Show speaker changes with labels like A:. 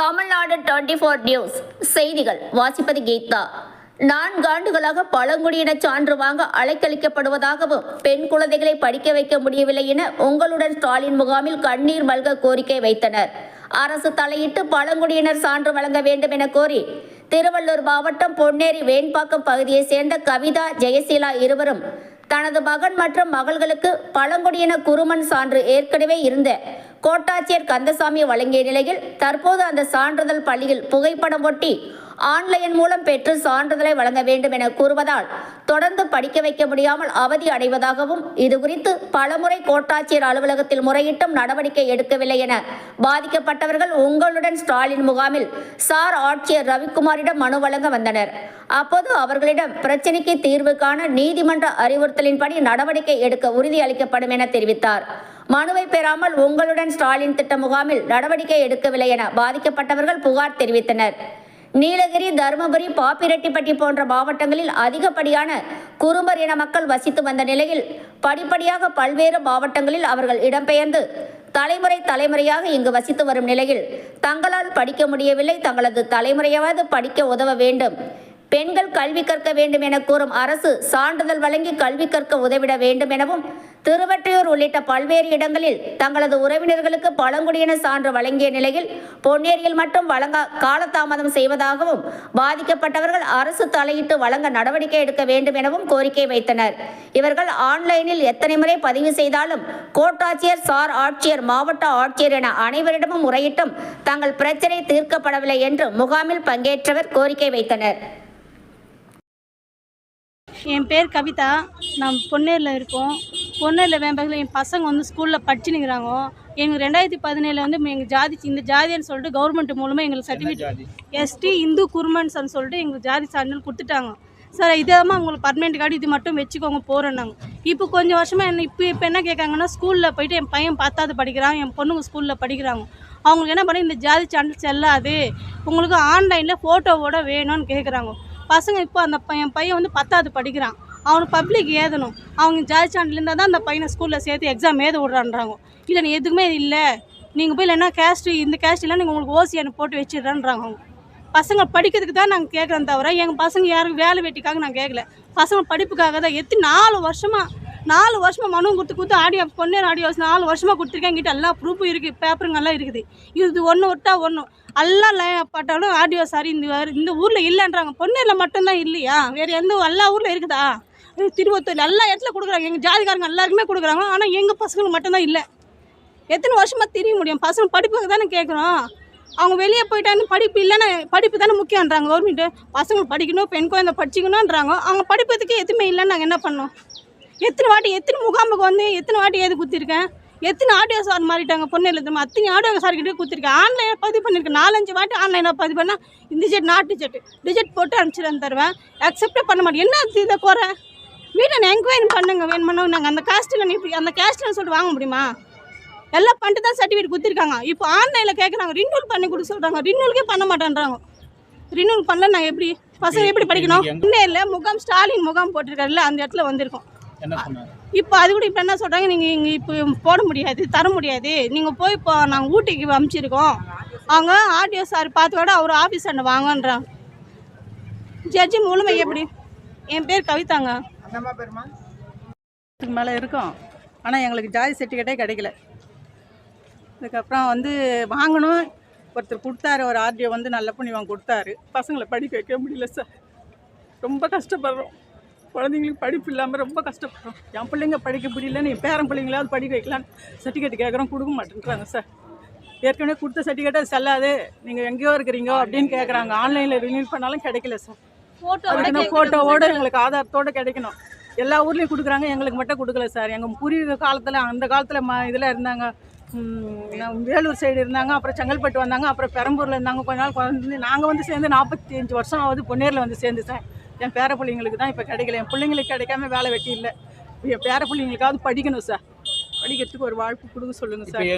A: Tamil Nadu twenty four news. செய்திகள் வாசிப்பது கீதா. நான்காண்டுகளாக பழங்குடியின சான்று வாங்க அலைக்கழிக்கப்படுவதாகவும் பெண் குழந்தைகளை படிக்க வைக்க முடியவில்லை என உங்களுடன் ஸ்டாலின் முகாமில் கண்ணீர் மல்க கோரிக்கை வைத்தனர். அரசு தலையிட்டு பழங்குடியினர் சான்று வழங்க வேண்டும் என கோரி திருவள்ளூர் மாவட்டம் பொன்னேரி வேண்பாக்கம் பகுதியைச் சேர்ந்த கவிதா ஜெயசீலா இருவரும் தனது மகன் மற்றும் மகள்களுக்கு பழங்குடியின குருமன் சான்று ஏற்கனவே இருந்த கோட்டாட்சியர் கந்தசாமி வழங்கிய நிலையில் தற்போது அந்த சான்றிதழ் பள்ளியில் புகைப்படம் ஒட்டி ஆன்லைன் மூலம் பெற்று சான்றிதழை வழங்க வேண்டும் என கூறுவதால் தொடர்ந்து படிக்க வைக்க முடியாமல் அவதி அடைவதாகவும் இதுகுறித்து பலமுறை கோட்டாட்சியர் அலுவலகத்தில் முறையிட்டும் நடவடிக்கை எடுக்கவில்லை என பாதிக்கப்பட்டவர்கள் உங்களுடன் ஸ்டாலின் முகாமில் சார் ஆட்சியர் ரவிக்குமாரிடம் மனு வழங்க வந்தனர். அப்போது அவர்களிடம் பிரச்சினைக்கு தீர்வு காண நீதிமன்ற அறிவுறுத்தலின்படி நடவடிக்கை எடுக்க உறுதியளிக்கப்படும் என தெரிவித்தார். மனுவை பெறாமல் உங்களுடன் ஸ்டாலின் திட்ட முகாமில் நடவடிக்கை எடுக்கவில்லை என பாதிக்கப்பட்டவர்கள் புகார் தெரிவித்தனர். நீலகிரி தருமபுரி பாப்பிரெட்டிப்பட்டி போன்ற மாவட்டங்களில் அதிகப்படியான குறும்பர் இன மக்கள் வசித்து வந்த நிலையில் படிப்படியாக பல்வேறு மாவட்டங்களில் அவர்கள் இடம்பெயர்ந்து தலைமுறை தலைமுறையாக இங்கு வசித்து வரும் நிலையில் தங்களால் படிக்க முடியவில்லை. தங்களது தலைமுறையாவது படிக்க உதவ வேண்டும். பெண்கள் கல்வி கற்க வேண்டும் என கூறும் அரசு சான்றிதழ் வழங்கி கல்வி கற்க உதவிட வேண்டும் எனவும் திருவற்றியூர் உள்ளிட்ட பல்வேறு இடங்களில் தங்களது உறவினர்களுக்கு பழங்குடியின சான்று வழங்கிய நிலையில் பொன்னேரியில் மட்டும் வழங்க காலதாமதம் செய்வதாகவும் பாதிக்கப்பட்டவர்கள் அரசு தலையிட்டு வழங்க நடவடிக்கை எடுக்க வேண்டும் எனவும் கோரிக்கை வைத்தனர். இவர்கள் ஆன்லைனில் எத்தனை முறை பதிவு செய்தாலும் கோட்டாட்சியர் சார் ஆட்சியர் மாவட்ட ஆட்சியர் என அனைவரிடமும் முறையிட்டும் தங்கள் பிரச்சனை தீர்க்கப்படவில்லை என்று முகாமில் பங்கேற்றவர் கோரிக்கை வைத்தனர்.
B: என் பேர் கவிதா. நான் பொன்னேரில் இருக்கோம். பொன்னேரில் வேம்பகில் என் பசங்க வந்து ஸ்கூலில் படிச்சுனுங்கிறாங்க எங்களுக்கு ரெண்டாயிரத்தி பதினேழில் வந்து எங்கள் ஜாதி இந்த ஜாதின்னு சொல்லிட்டு கவர்மெண்ட் மூலமாக எங்களுக்கு சர்டிஃபிகேட் எஸ்டி இந்து குருமன்ஸ்னு சொல்லிட்டு எங்களுக்கு ஜாதி சான்றிதழ் கொடுத்துட்டாங்க. சார் இதாமல் உங்களுக்கு பர்மனெண்ட் கார்டு இது மட்டும் வச்சுக்கோங்க போகிறோம் நாங்கள் இப்போ கொஞ்சம் வருஷமாக என்ன இப்போ இப்போ என்ன கேட்காங்கன்னா ஸ்கூலில் போயிட்டு என் பையன் பத்தாவது படிக்கிறான் என் பொண்ணுங்க ஸ்கூலில் படிக்கிறாங்க. அவங்களுக்கு என்ன பண்ணி இந்த ஜாதி சான்றிதழ் செல்லாது. உங்களுக்கு ஆன்லைனில் ஃபோட்டோவோட வேணும்னு கேட்குறாங்க. பசங்க இப்போ அந்த என் பையன் வந்து பத்தாவது படிக்கிறான். அவனுக்கு பப்ளிக் ஏதணும். அவங்க ஜாதி சான்றிதழ் இருந்தால் தான் அந்த பையனை ஸ்கூலில் சேர்த்து எக்ஸாம் ஏத விட்றான்றாங்க. இல்லை நீ எதுக்குமே இல்லை. நீங்கள் போய் இல்லைன்னா கேஸ்ட் இந்த கேஸ்ட் இல்லை நீங்கள் உங்களுக்கு ஓசியான போட்டு வச்சிடுறான்றாங்க அவங்க. பசங்க படிக்கிறதுக்கு தான் நாங்கள் கேட்குறோம் தவிர எங்கள் பசங்க யாருக்கும் வேலை வெட்டிக்காக நான் கேட்கல. பசங்க படிப்புக்காக தான். எத்தனை நாலு வருஷமாக நாலு வருஷமாக மனு கொடுத்து கொடுத்து ஆடியோ பொன்னேர் ஆடியோ நாலு வருஷமாக கொடுத்துருக்கேன். எங்கிட்ட எல்லா ப்ரூஃபும் இருக்குது பேப்பருங்கெல்லாம் இருக்குது. இது ஒன்று விட்டா ஒன்று எல்லாம் ல- பட்டாலும் ஆடியோ சாரி இந்த இந்த ஊரில் இல்லைன்றாங்க. பொன்னேரில் மட்டும்தான் இல்லையா? வேறு எந்த எல்லா ஊரில் இருக்குதா? இது திருவத்தூர் எல்லா இடத்துல கொடுக்குறாங்க. எங்கள் ஜாதிக்காரங்க எல்லாருக்குமே கொடுக்குறாங்க. ஆனால் எங்கள் பசங்களுக்கு மட்டும்தான் இல்லை. எத்தனை வருஷமாக தெரிய முடியும்? பசங்க படிப்புக்கு தானே கேட்குறோம் அவங்க வெளியே போயிட்டான்னு படிப்பு இல்லைன்னா படிப்பு தானே முக்கியன்றாங்க கவர்மெண்ட்டு பசங்களுக்கு படிக்கணும் பெண் குழந்தை படிச்சிக்கணுன்றாங்க அவங்க படிப்பதுக்கு எதுவுமே இல்லைன்னு நாங்கள் என்ன பண்ணோம் எத்தனை வாட்டி எத்தனை முகாமுக்கு வந்து எத்தனை வாட்டி ஏது குத்திருக்கேன்? எத்தனை ஆடியோ சார் மாறிட்டாங்க பொண்ணில் திரும்ப அத்தனை ஆடியோ சார் கிட்டே குத்திருக்கேன். ஆன்லைனில் பதிவு பண்ணியிருக்கேன் நாலஞ்சு வாட்டி ஆன்லைனில் பதிவு பண்ணால் இந்த டிஜெட் நாட் டிஜெட் டிஜெட் போட்டு அனுப்பிச்சிட்டு தருவேன். அக்செப்டே பண்ண மாட்டேன். என்ன இதை குறை? வீட்டை என்கொயரி பண்ணுங்க வேணுமோ நாங்கள் அந்த கேஸ்ட்டில் நீ இப்படி அந்த கேஸ்ட்டில் சொல்லிட்டு வாங்க முடியுமா? எல்லாம் பண்ணிட்டு தான் சர்டிஃபிகேட் கொடுத்துருக்காங்க இப்போ ஆன்லைனில் கேட்குறாங்க ரினியூல் பண்ணி கொடுக்க சொல்கிறாங்க ரினியூலுக்கே பண்ண மாட்டேன்றாங்க. ரினியூல் பண்ணல நாங்கள் எப்படி? பசங்க எப்படி படிக்கணும்? இல்லை முகாம் ஸ்டாலின் முகாம் போட்டிருக்காருல்ல அந்த இடத்துல வந்திருக்கோம். இப்போ அது கூட இப்போ என்ன சொல்கிறாங்க நீங்கள் இங்கே இப்போ போட முடியாது தர முடியாது. நீங்கள் போய் இப்போ நாங்கள் ஊட்டிக்கு அமுச்சிருக்கோம். அவங்க ஆர்டிஓ சார் பார்த்து கூட அவர் ஆஃபீஸ் அண்ணன் வாங்கன்றாங்க ஜட்ஜி மூலமாக எப்படி? என் பேர் கவிதாங்க.
C: மேலே இருக்கும். ஆனால் எங்களுக்கு ஜாதி சர்டிஃபிகேட்டே கிடைக்கல. அதுக்கப்புறம் வந்து வாங்கணும். ஒருத்தர் கொடுத்தாரு ஒரு ஆர்டிஓ வந்து நல்ல பண்ணி வாங்க கொடுத்தாரு. பசங்களை படிக்க வைக்க முடியல சார். ரொம்ப கஷ்டப்படுறோம். குழந்தைங்களுக்கு படிப்பு இல்லாமல் ரொம்ப கஷ்டப்படுறோம் என் பிள்ளைங்க படிக்க முடியலன்னு என் பேரன் பிள்ளைங்களாவது படிக்க வைக்கலான்னு சர்டிஃபிகேட் கேட்குறோம் கொடுக்க மாட்டேன்றாங்க சார் ஏற்கனவே கொடுத்த சர்டிஃபிகேட்டை செல்லாது. நீங்கள் எங்கேயோ இருக்கிறீங்க அப்படின்னு கேட்குறாங்க ஆன்லைனில் ரினியூல் பண்ணாலும் கிடைக்கல சார்
B: ஃபோட்டோ
C: ஃபோட்டோவோட எங்களுக்கு ஆதாரத்தோட கிடைக்கணும். எல்லா ஊர்லேயும் கொடுக்குறாங்க எங்களுக்கு மட்டும் கொடுக்கல சார் எங்கள் பூர்வீக காலத்தில் அந்த காலத்தில் ம இதில் இருந்தாங்க. வேலூர் சைடு இருந்தாங்க அப்புறம் செங்கல்பட்டு வந்தாங்க அப்புறம் பெரம்பூரில் இருந்தாங்க. கொஞ்ச நாள் வந்து நாங்கள் வந்து சேர்ந்து நாற்பத்தி அஞ்சு வருஷம் ஆகுது பொன்னேரில் வந்து சேர்ந்து சார் என் பேர பிள்ளைங்களுக்கு தான் இப்போ கிடைக்கல. என் பிள்ளைங்களுக்கு கிடைக்காம வேலை வெட்டி இல்லை. என் பேர பிள்ளைங்களுக்காவது படிக்கணும் சார் படிக்கிறதுக்கு ஒரு வாய்ப்பு கொடுக்க சொல்லுங்கள் சார்